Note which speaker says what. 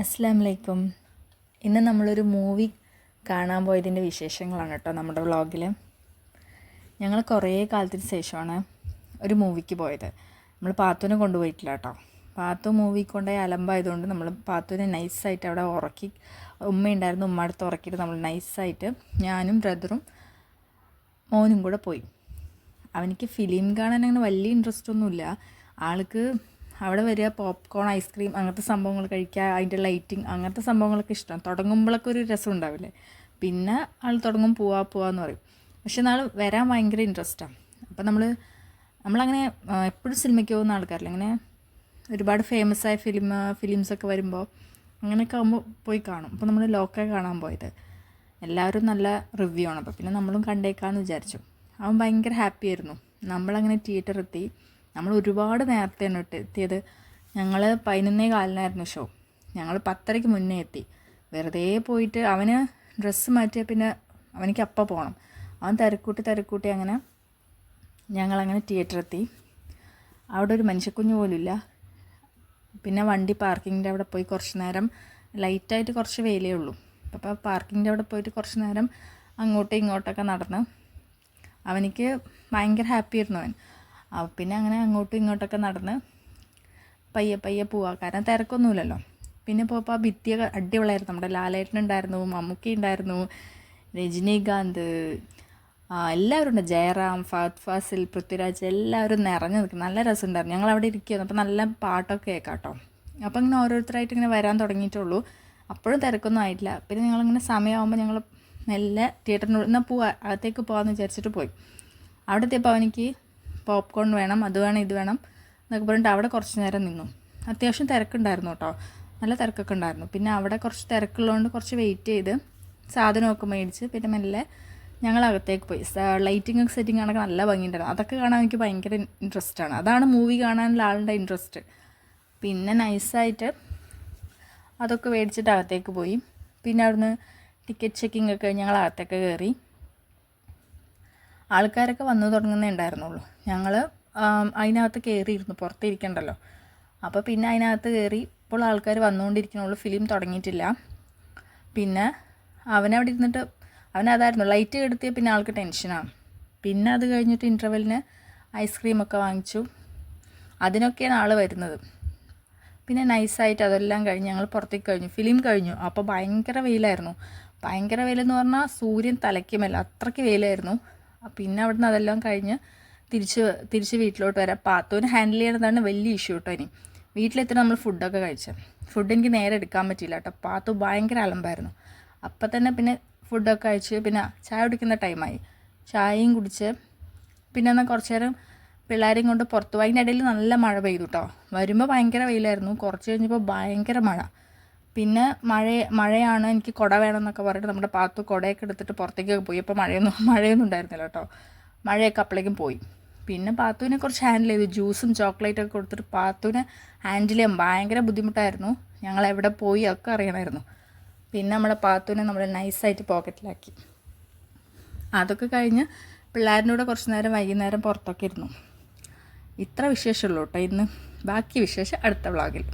Speaker 1: അസ്സാം വലൈക്കും ഇന്ന് നമ്മളൊരു മൂവി കാണാൻ പോയതിന്റെ വിശേഷങ്ങളാണ് കേട്ടോ നമ്മുടെ വ്ളോഗിൽ ഞങ്ങൾ കുറേ കാലത്തിന് ശേഷമാണ് ഒരു മൂവിക്ക് പോയത്. നമ്മൾ പാത്തുവിനെ കൊണ്ടുപോയിട്ടില്ല കേട്ടോ. പാത്തു മൂവി കൊണ്ടുപോയി അലമ്പായതുകൊണ്ട് നമ്മൾ പാത്തുവിനെ നൈസായിട്ട് അവിടെ ഉറക്കി ഉമ്മയുണ്ടായിരുന്നു ഉമ്മ അടുത്ത് ഉറക്കിയിട്ട് നമ്മൾ നൈസായിട്ട് ഞാനും ബ്രദറും മോനും കൂടെ പോയി. അവനിക്ക് ഫിലിം കാണാൻ അങ്ങനെ വലിയ ഇൻട്രസ്റ്റ് ഒന്നുമില്ല. ആൾക്ക് അവിടെ വരിക പോപ്കോൺ ഐസ്ക്രീം അങ്ങനത്തെ സംഭവങ്ങൾ കഴിക്കുക അതിന്റെ ലൈറ്റിങ് അങ്ങനത്തെ സംഭവങ്ങളൊക്കെ ഇഷ്ടമാണ് തുടങ്ങുമ്പോഴൊക്കെ ഒരു രസം ഉണ്ടാവില്ലേ? പിന്നെ ആൾ തുടങ്ങും പോവാ പോവാന്ന് പറയും. പക്ഷെ നാൾ വരാൻ ഭയങ്കര ഇൻട്രസ്റ്റാണ് അപ്പം നമ്മൾ നമ്മളങ്ങനെ എപ്പോഴും സിനിമയ്ക്ക് പോകുന്ന ആൾക്കാരില്ല? അങ്ങനെ ഒരുപാട് ഫേമസ് ആയ ഫിലിം ഫിലിംസൊക്കെ വരുമ്പോൾ അങ്ങനെയൊക്കെ ആകുമ്പോൾ പോയി കാണും. അപ്പോൾ നമ്മൾ ലോക്കൽ കാണാൻ പോയത്. എല്ലാവരും നല്ല റിവ്യൂ ആണ്. അപ്പോൾ പിന്നെ നമ്മളും കണ്ടേക്കാമെന്ന് വിചാരിച്ചു. അവൻ ഭയങ്കര ഹാപ്പി ആയിരുന്നു. നമ്മളങ്ങനെ തിയേറ്റർ എത്തി. നമ്മൾ ഒരുപാട് നേരത്തെയാണ് ഇട്ട് എത്തിയത്. ഞങ്ങൾ പതിനൊന്നേ കാലിനായിരുന്നു ഷോ ഞങ്ങൾ പത്തരയ്ക്ക് മുന്നേ എത്തി. വെറുതെ പോയിട്ട് അവന് ഡ്രസ്സ് മാറ്റിയ പിന്നെ അവനിക്ക് അപ്പം പോകണം അവൻ തിരക്കൂട്ടി തിരക്കൂട്ടി അങ്ങനെ ഞങ്ങളങ്ങനെ തിയേറ്റർ എത്തി. അവിടെ ഒരു മനുഷ്യക്കുഞ്ഞു പോലുമില്ല പിന്നെ വണ്ടി പാർക്കിങ്ങിന്റെ അവിടെ പോയി കുറച്ച് നേരം. ലൈറ്റായിട്ട് കുറച്ച് വെയിലേ ഉള്ളൂ. അപ്പോൾ പാർക്കിങ്ങിന്റെ അവിടെ പോയിട്ട് കുറച്ച് നേരം അങ്ങോട്ടും ഇങ്ങോട്ടൊക്കെ നടന്ന് അവനിക്ക് ഭയങ്കര ഹാപ്പി ആയിരുന്നു അവൻ. പിന്നെ അങ്ങനെ അങ്ങോട്ടും ഇങ്ങോട്ടൊക്കെ നടന്ന് പയ്യെ പയ്യെ പോവാ. കാരണം തിരക്കൊന്നുമില്ലല്ലോ. പിന്നെ പോയപ്പോൾ ആ ഭിത്തിയൊക്കെ അടിപൊളിയായിരുന്നു. നമ്മുടെ ലാലേട്ടൻ ഉണ്ടായിരുന്നു മമ്മൂക്കി ഉണ്ടായിരുന്നു രജനീകാന്ത് എല്ലാവരും ഉണ്ട്. ജയറാം ഫഹദ് ഫാസിൽ പൃഥ്വിരാജ് എല്ലാവരും നിറഞ്ഞു നിൽക്കും നല്ല രസമുണ്ടായിരുന്നു. ഞങ്ങൾ അവിടെ ഇരിക്കുകയായിരുന്നു. അപ്പോൾ നല്ല പാട്ടൊക്കെ കേൾക്കാം കേട്ടോ. അപ്പോൾ ഇങ്ങനെ ഓരോരുത്തരായിട്ട് ഇങ്ങനെ വരാൻ തുടങ്ങിയിട്ടുള്ളൂ. അപ്പോഴും തിരക്കൊന്നും ആയിട്ടില്ല. പിന്നെ ഞങ്ങളിങ്ങനെ സമയമാകുമ്പോൾ ഞങ്ങൾ മെല്ലെ തിയേറ്ററിനുള്ളിൽ എന്നാൽ പോവാ? അകത്തേക്ക് പോകാമെന്ന് വിചാരിച്ചിട്ട് പോയി. അവിടെ എത്തിയപ്പോൾ അവനിക്ക് പോപ്കോൺ വേണം അത് വേണം ഇത് വേണം എന്നൊക്കെ പറഞ്ഞിട്ട് അവിടെ കുറച്ച് നേരം നിന്നു. അത്യാവശ്യം തിരക്കുണ്ടായിരുന്നു കേട്ടോ. നല്ല തിരക്കൊക്കെ ഉണ്ടായിരുന്നു. പിന്നെ അവിടെ കുറച്ച് തിരക്കുള്ളതുകൊണ്ട് കുറച്ച് വെയിറ്റ് ചെയ്ത് സാധനമൊക്കെ മേടിച്ച് പിന്നെ മെല്ലെ ഞങ്ങൾ അകത്തേക്ക് പോയി ലൈറ്റിംഗ് സെറ്റിംഗ് കാണാൻ നല്ല ഭംഗിയുണ്ടായിരുന്നു. അതൊക്കെ കാണാൻ എനിക്ക് ഭയങ്കര ഇൻട്രസ്റ്റ് ആണ്. അതാണ് മൂവി കാണാനുള്ള ആളുടെ ഇൻട്രസ്റ്റ് പിന്നെ നൈസായിട്ട് അതൊക്കെ മേടിച്ചിട്ട് അകത്തേക്ക് പോയി. പിന്നെ അവിടുന്ന് ടിക്കറ്റ് ചെക്കിംഗ് ഒക്കെ ഞങ്ങൾ അകത്തേക്ക് കയറി. ആൾക്കാരൊക്കെ വന്നു തുടങ്ങുന്നേ ഉണ്ടായിരുന്നുള്ളൂ. ഞങ്ങൾ അതിനകത്ത് കയറിയിരുന്നു പുറത്തിരിക്കണ്ടല്ലോ. അപ്പോൾ പിന്നെ അതിനകത്ത് കയറി ഇപ്പോൾ ആൾക്കാർ വന്നുകൊണ്ടിരിക്കണുള്ളൂ ഫിലിം തുടങ്ങിയിട്ടില്ല. പിന്നെ അവനവിടെ ഇരുന്നിട്ട് അവനതായിരുന്നു ലൈറ്റ് കെടുത്തിയ പിന്നെ ആൾക്ക് ടെൻഷനാണ് പിന്നെ അത് കഴിഞ്ഞിട്ട് ഇന്റർവെല്ലിന് ഐസ്ക്രീമൊക്കെ വാങ്ങിച്ചു. അതിനൊക്കെയാണ് ആൾ വരുന്നത്. പിന്നെ നൈസായിട്ട് അതെല്ലാം കഴിഞ്ഞ് ഞങ്ങൾ പുറത്തേക്ക് കഴിഞ്ഞു. ഫിലിം കഴിഞ്ഞു. അപ്പോൾ ഭയങ്കര വെയിലായിരുന്നു. ഭയങ്കര വെയിലെന്ന് പറഞ്ഞാൽ സൂര്യൻ തലയ്ക്കുമല്ല അത്രയ്ക്ക് വെയിലായിരുന്നു. പിന്നെ അവിടുന്ന് അതെല്ലാം കഴിഞ്ഞ് തിരിച്ച് തിരിച്ച് വീട്ടിലോട്ട് വരാം. പാത്തൂന് ഹാൻഡിൽ ചെയ്യണതാണ് വലിയ ഇഷ്യൂ കേട്ടോ ഇനി. വീട്ടിലെത്തി നമ്മൾ ഫുഡൊക്കെ കഴിച്ചത് ഫുഡ് എനിക്ക് നേരെ എടുക്കാൻ പറ്റിയില്ല കേട്ടോ പാത്തു ഭയങ്കര അലമ്പായിരുന്നു. അപ്പം തന്നെ പിന്നെ ഫുഡൊക്കെ കഴിച്ച് പിന്നെ ചായ കുടിക്കുന്ന ടൈമായി ചായയും കുടിച്ച് പിന്നെ എന്നാൽ കുറച്ച് നേരം പിള്ളേരെയും കൊണ്ട് പുറത്തു പോയി. അതിന്റെ ഇടയിൽ നല്ല മഴ പെയ്തു കേട്ടോ വരുമ്പോൾ ഭയങ്കര വെയിലായിരുന്നു. കുറച്ച് കഴിഞ്ഞപ്പോൾ ഭയങ്കര മഴ. പിന്നെ മഴ മഴയാണ് എനിക്ക് കുട വേണമെന്നൊക്കെ പറഞ്ഞിട്ട് നമ്മുടെ പാത്തു കുടയൊക്കെ എടുത്തിട്ട് പുറത്തേക്കൊക്കെ പോയി. അപ്പോൾ മഴയൊന്നും മഴയൊന്നും ഉണ്ടായിരുന്നില്ല കേട്ടോ. മഴയൊക്കെ അപ്പോഴേക്കും പോയി. പിന്നെ പാത്തുവിനെ കുറച്ച് ഹാൻഡിൽ ചെയ്തു. ജ്യൂസും ചോക്ലേറ്റൊക്കെ കൊടുത്തിട്ട് പാത്തുവിനെ ഹാൻഡിൽ ചെയ്യാൻ ഭയങ്കര ബുദ്ധിമുട്ടായിരുന്നു. ഞങ്ങൾ എവിടെ പോയി ഒക്കെ അറിയണമായിരുന്നു. പിന്നെ നമ്മുടെ പാത്തുവിനെ നമ്മൾ നൈസായിട്ട് പോക്കറ്റിലാക്കി അതൊക്കെ കഴിഞ്ഞ് പിള്ളേരിന്റെ കൂടെ കുറച്ച് നേരം വൈകുന്നേരം പുറത്തൊക്കെ ഇരുന്നു. ഇത്ര വിശേഷമുള്ളൂ കേട്ടോ ഇന്ന്. ബാക്കി വിശേഷം അടുത്ത വ്ളോഗിൽ